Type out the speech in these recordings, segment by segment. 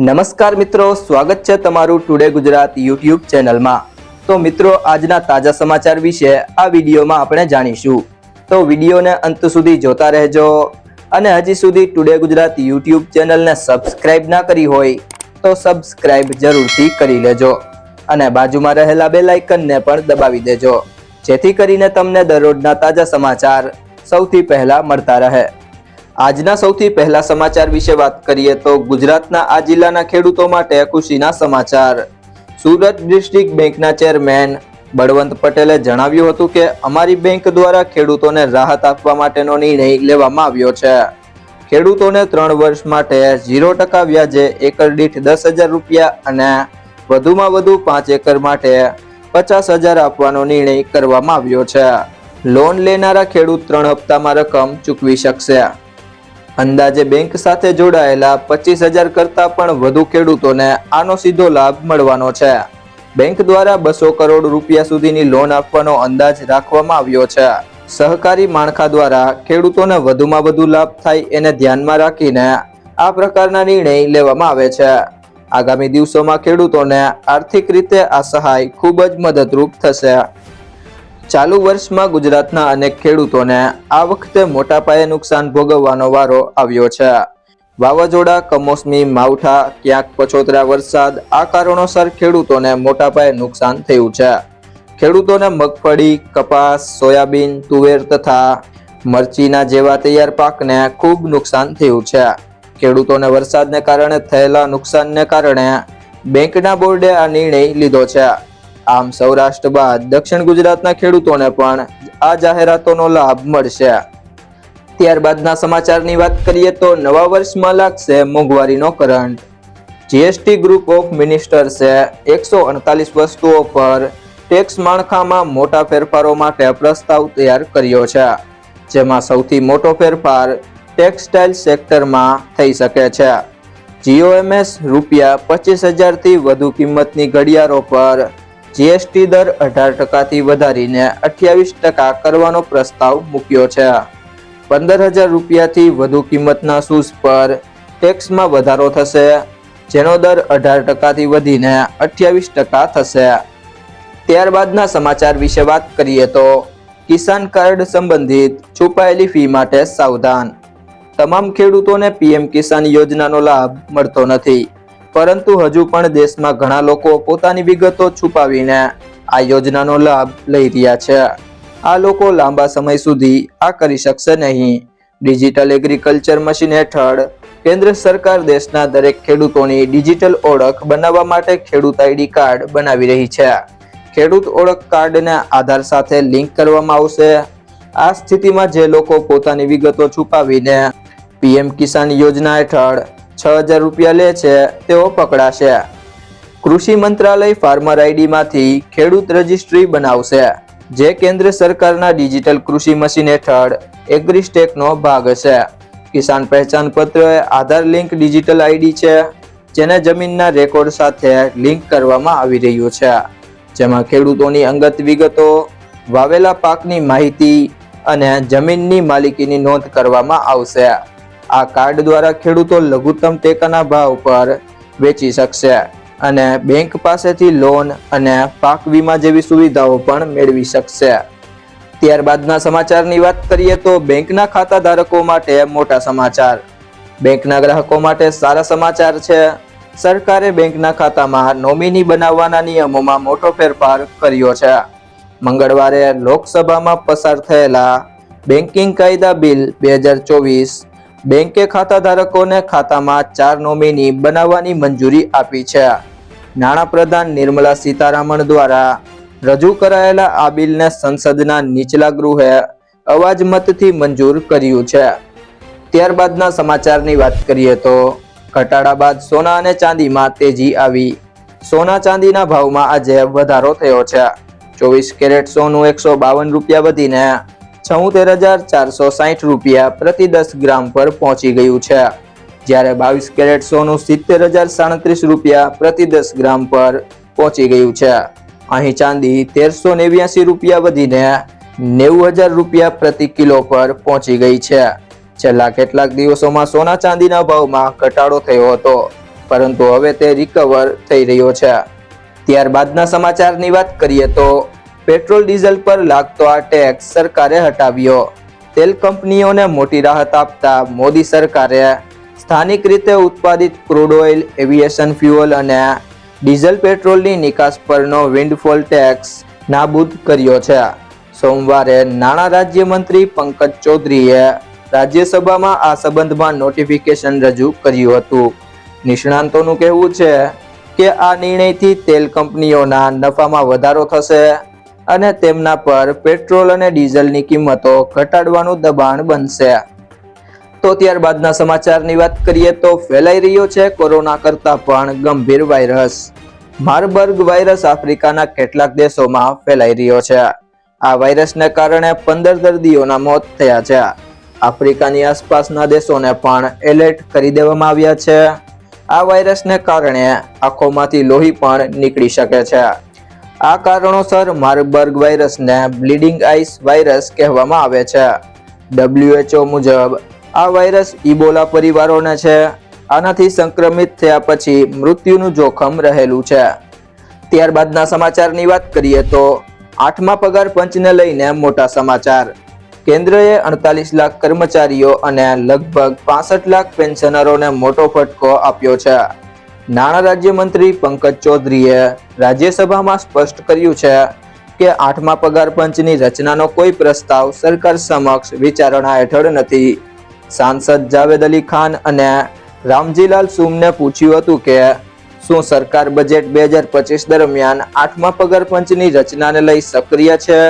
નમસ્કાર મિત્રો, સ્વાગત છે તમારું ટુડે ગુજરાત યુટ્યુબ ચેનલમાં. તો મિત્રો, આજના તાજા સમાચાર વિશે આ વિડીયોમાં આપણે જાણીશું. તો વિડીયોને અંત સુધી જોતા રહેજો અને હજી સુધી ટુડે ગુજરાત યુટ્યુબ ચેનલને સબસ્ક્રાઇબ ના કરી હોય તો સબસ્ક્રાઇબ જરૂરથી કરી લેજો અને બાજુમાં રહેલા બે લાઇકનને પણ દબાવી દેજો. જેથી કરીને તમને દરરોજના તાજા સમાચાર સૌથી પહેલા મળતા રહે. આજના સૌથી પહેલા સમાચાર વિશે વાત કરીએ તો ગુજરાતના આ જિલ્લાના ખેડૂતો માટે ખુશીના સમાચાર. સુરત ડિસ્ટ્રિક્ટ બેંકના ચેરમેન બળવંત પટેલે જણાવ્યું હતું કે અમારી બેંક દ્વારા ખેડૂતોને રાહત આપવા માટેનો નિર્ણય લેવામાં આવ્યો છે. ખેડૂતોને ત્રણ વર્ષ માટે ઝીરો ટકા વ્યાજે એકર દીઠ દસ હજાર રૂપિયા અને વધુમાં વધુ પાંચ એકર માટે પચાસ હજાર આપવાનો નિર્ણય કરવામાં આવ્યો છે. લોન લેનારા ખેડૂત ત્રણ હપ્તામાં રકમ ચૂકવી શકશે. અંદાજે બેંક સાથે જોડાયેલા પચીસ હજાર કરતા પણ વધુ ખેડૂતોને આનો સીધો લાભ મળવાનો છે. બેંક દ્વારા બસો કરોડ રૂપિયા સુધીની લોન આપવાનો અંદાજ રાખવામાં આવ્યો છે. સહકારી માળખા દ્વારા ખેડૂતોને વધુમાં વધુ લાભ થાય એને ધ્યાનમાં રાખીને આ પ્રકારના નિર્ણય લેવામાં આવે છે. આગામી દિવસોમાં ખેડૂતોને આર્થિક રીતે આ સહાય ખૂબ જ મદદરૂપ થશે. ચાલુ વર્ષમાં ગુજરાતના અનેક ખેડૂતોને આ વખતે મોટા પાયે નુકસાન ભોગવવાનો વારો આવ્યો છે. વાવાઝોડા, કમોસમી, માવઠા, ક્યાંક પછોતરા વરસાદ, આ કારણોસર ખેડૂતોને મોટા પાયે નુકસાન થયું છે. ખેડૂતોને મગફળી, કપાસ, સોયાબીન, તુવેર તથા મરચીના જેવા તૈયાર પાકને ખૂબ નુકસાન થયું છે. ખેડૂતોને વરસાદને કારણે થયેલા નુકસાનને કારણે બેંકના બોર્ડે આ નિર્ણય લીધો છે. આમ સૌરાષ્ટ્ર બાદ દક્ષિણ ગુજરાતના ખેડૂતોને પણ આ જાહેરાતોનો લાભ મળશે. ત્યારબાદના સમાચારની વાત કરીએ તો નવા વર્ષમાં લાગશે મોંઘવારીનો કરંટ. જીએસટી ગ્રુપ ઓફ મિનિસ્ટર્સે એકસો અડતાલીસ વસ્તુઓ પર ટેક્સ માળખામાં મોટા ફેરફારો માટે પ્રસ્તાવ તૈયાર કર્યો છે, જેમાં સૌથી મોટો ફેરફાર ટેક્સટાઇલ સેક્ટરમાં થઈ શકે છે. જીઓએમએસ રૂપિયા પચીસ હજારથી વધુ કિંમતની ઘડિયાળો પર જીએસટી દર અઢાર ટકાથી વધારીને અઠ્યાવીસ ટકા કરવાનો પ્રસ્તાવ મૂક્યો છે. પંદર હજાર રૂપિયાથી વધુ કિંમતના શૂઝ પર ટેક્સમાં વધારો થશે, જેનો દર અઢાર ટકાથી વધીને અઠ્યાવીસ ટકા થશે. ત્યારબાદના સમાચાર વિશે વાત કરીએ તો, કિસાન કાર્ડ સંબંધિત છુપાયેલી ફી માટે સાવધાન. તમામ ખેડૂતોને પીએમ કિસાન યોજનાનો લાભ મળતો નથી. પરંતુ હજુ પણ દેશમાં ઘણા લોકો પોતાની વિગતો છુપાવીને આ યોજનાનો લાભ લઈ રહ્યા છે. આ લોકો લાંબા સમય સુધી આ કરી શકશે નહીં. ડિજિટલ એગ્રીકલ્ચર મશીન હેઠળ કેન્દ્ર સરકાર દેશના દરેક ખેડૂતોની ડિજિટલ ઓળખ બનાવવા માટે ખેડૂત આઈડી કાર્ડ બનાવી રહી છે. ખેડૂત ઓળખ કાર્ડને આધાર સાથે લિંક કરવામાં આવશે. આ સ્થિતિમાં જે લોકો પોતાની વિગતો છુપાવીને પીએમ કિસાન યોજના હેઠળ છ હજાર રૂપિયા લે છે, તેઓ પકડાશે. કૃષિ મંત્રાલય ફાર્મર આઈડીમાંથી ખેડૂત રજિસ્ટ્રી બનાવશે, જે કેન્દ્ર સરકારના ડિજિટલ કૃષિ મશીન હેઠળ એગ્રીસ્ટેકનો ભાગ છે. કિસાન પહેચાન પત્ર આધાર લિંક ડિજિટલ આઈડી છે, જેને જમીનના રેકોર્ડ સાથે લિંક કરવામાં આવી રહ્યું છે. જેમાં ખેડૂતોની અંગત વિગતો, વાવેલા પાકની માહિતી અને જમીનની માલિકીની નોંધ કરવામાં આવશે. આ કાર્ડ દ્વારા ખેડૂતો લઘુત્તમ ટેકાના ભાવ પર વેચી શકશે અને બેંક પાસેથી લોન અને પાક વીમા જેવી સુવિધાઓ પણ મેળવી શકશે. ત્યારબાદના સમાચારની વાત કરીએ તો બેંકના ખાતા ધારકો માટે મોટા સમાચાર. બેંકના ગ્રાહકો માટે સારા સમાચાર છે. સરકારે બેંકના ખાતામાં નોમિની બનાવવાના નિયમોમાં મોટો ફેરફાર કર્યો છે. મંગળવારે લોકસભામાં પસાર થયેલા બેન્કિંગ કાયદા બિલ બે હજાર ચોવીસ બેંકે ખાતા ધારકોને ખાતામાં ચાર નોમિની બનાવવાની મંજૂરી આપી છે. નાણાપ્રધાન નિર્મલા સીતારામન દ્વારા રજૂ કરાયેલા આ બિલને સંસદના નીચલા ગૃહે અવાજ મતથી મંજૂર કર્યું છે. ત્યારબાદના સમાચારની વાત કરીએ તો, ઘટાડા બાદ સોના અને ચાંદીમાં તેજી આવી. સોના ચાંદીના ભાવમાં આજે વધારો થયો છે. ચોવીસ કેરેટ સોનું એકસો બાવન રૂપિયા વધીને છોતેર હજાર ચારસો સાહીઠ રૂપિયા પ્રતિ દસ ગ્રામ પર પહોંચી ગયું છે. જ્યારે બાવીસ કેરેટ સોનું સિત્તેર હજાર સાડત્રીસ રૂપિયા પ્રતિ દસ ગ્રામ પર પહોંચી ગયું છે. અહીં ચાંદી તેરસો નેવ્યાસી રૂપિયા વધીને નેવું હજાર રૂપિયા પ્રતિ કિલો પર પહોંચી ગઈ છે. છેલ્લા કેટલાક દિવસોમાં સોના ચાંદીના ભાવમાં ઘટાડો થયો હતો, પરંતુ હવે તે રિકવર થઈ રહ્યો છે. ત્યારબાદના સમાચારની વાત કરીએ તો પેટ્રોલ, ડીઝલ પર લાગતો આ ટેક્સ સરકારે હટાવ્યો. તેલ કંપનીઓને મોટી રાહત આપતા મોદી સરકારે સ્થાનિક રીતે ઉત્પાદિત ક્રૂડ ઓઇલ, એવિએશન ફ્યુઅલ અને ડીઝલ પેટ્રોલની નિકાસ પરનો વિન્ડફોલ ટેક્સ નાબૂદ કર્યો છે. સોમવારે નાણાં રાજ્યમંત્રી પંકજ ચૌધરીએ રાજ્યસભામાં આ સંબંધમાં નોટિફિકેશન રજૂ કર્યું હતું. નિષ્ણાંતોનું કહેવું છે કે આ નિર્ણયથી તેલ કંપનીઓના નફામાં વધારો થશે. અને તેમના પર પેટ્રોલ અને ડીઝલની કિંમતો ઘટાડવાનું દબાણ બનશે. તો ત્યારબાદના સમાચારની વાત કરીએ તો ફેલાઈ રહ્યો છે કોરોના કરતા પણ ગંભીર વાયરસ. માર્બર્ગ વાયરસ આફ્રિકાના કેટલાક દેશોમાં ફેલાઈ રહ્યો છે. આ વાયરસને કારણે પંદર દર્દીઓના મોત થયા છે. આફ્રિકાની આસપાસના દેશોને પણ એલર્ટ કરી દેવામાં આવ્યા છે. આ વાયરસને કારણે આંખોમાંથી લોહી પણ નીકળી શકે છે. આ કારણોસર માર્બર્ગ વાયરસને બ્લીડિંગ આઈસ વાયરસ કહેવામાં આવે છે. ડબ્લ્યુએચઓ મુજબ, આ વાયરસ ઇબોલા પરિવારોને છે. આનાથી સંક્રમિત થયા પછી મૃત્યુનું જોખમ રહેલું છે. ત્યારબાદના સમાચારની વાત કરીએ તો આઠમા પગાર પંચને લઈને મોટા સમાચાર. કેન્દ્રએ અડતાલીસ લાખ કર્મચારીઓ અને લગભગ પાસઠ લાખ પેન્શનરોને મોટો ફટકો આપ્યો છે. નાણાં રાજ્યમંત્રી પંકજ ચૌધરીએ રાજ્યસભામાં સ્પષ્ટ કર્યું છે કે આઠમા પગાર પંચની રચનાનો કોઈ પ્રસ્તાવ સરકાર સમક્ષ વિચારણા હેઠળ નથી. સાંસદ જાવેદ અલી ખાન અને રામજીલાલ સુમને પૂછ્યું હતું કે શું સરકાર બજેટ બે હજાર પચીસ દરમિયાન આઠમા પગાર પંચની રચનાને લઈ સક્રિય છે?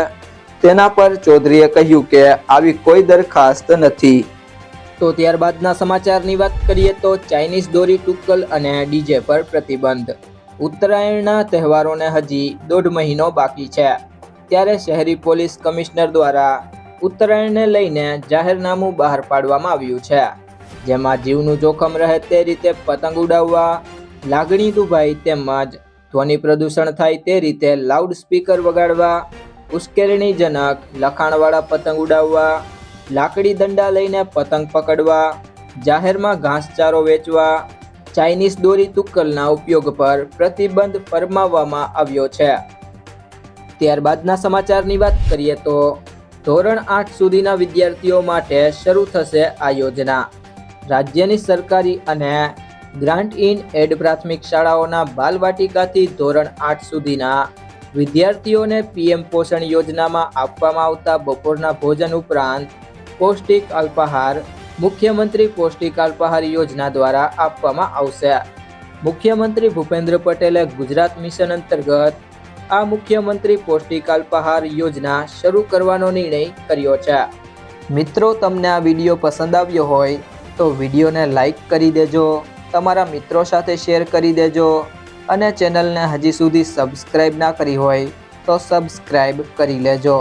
તેના પર ચૌધરીએ કહ્યું કે આવી કોઈ દરખાસ્ત નથી. તો ત્યારબાદના સમાચારની વાત કરીએ તો ચાઇનીઝ દોરી ટુક્કલ અને ડીજે પર પ્રતિબંધ. ઉત્તરાયણના તહેવારોને હજી દોઢ મહિનો બાકી છે. ત્યારે શહેરી પોલીસ કમિશનર દ્વારા ઉત્તરાયણને લઈને જાહેરનામું બહાર પાડવામાં આવ્યું છે. જેમાં જીવનું જોખમ રહે તે રીતે પતંગ ઉડાવવા, લાગણી દુભાઈ તેમજ ધ્વનિ પ્રદૂષણ થાય તે રીતે લાઉડ સ્પીકર વગાડવા, ઉશ્કેરણીજનક લખાણવાળા પતંગ ઉડાવવા લાકડી દંડા લઈને પતંગ પકડવા, જાહેરમાં ઘાસચારો વેચવા, ચાઇનીઝ દોરી તુક્કલના ઉપયોગ પર પ્રતિબંધ ફરમાવવામાં આવ્યો છે. ત્યારબાદના સમાચારની વાત કરીએ તો, ધોરણ આઠ સુધીના વિદ્યાર્થીઓ માટે શરૂ થશે આ યોજના. રાજ્યની સરકારી અને ગ્રાન્ટ ઇન એડ પ્રાથમિક શાળાઓના બાલવાટિકાથી ધોરણ આઠ સુધીના વિદ્યાર્થીઓને પીએમ પોષણ યોજનામાં આપવામાં આવતા બપોરના ભોજન ઉપરાંત પૌષ્ટિક અલ્પાહાર મુખ્યમંત્રી પૌષ્ટિક અલ્પાહાર યોજના દ્વારા આપવામાં આવશે. મુખ્યમંત્રી ભૂપેન્દ્ર પટેલે ગુજરાત મિશન અંતર્ગત આ મુખ્યમંત્રી પૌષ્ટિક અલ્પાહાર યોજના શરૂ કરવાનો નિર્ણય કર્યો છે. મિત્રો, તમને આ વીડિયો પસંદ આવ્યો હોય તો વિડીયોને લાઈક કરી દેજો, તમારા મિત્રો સાથે શેર કરી દેજો અને ચેનલને હજી સુધી સબસ્ક્રાઈબ ના કરી હોય તો સબસ્ક્રાઈબ કરી લેજો.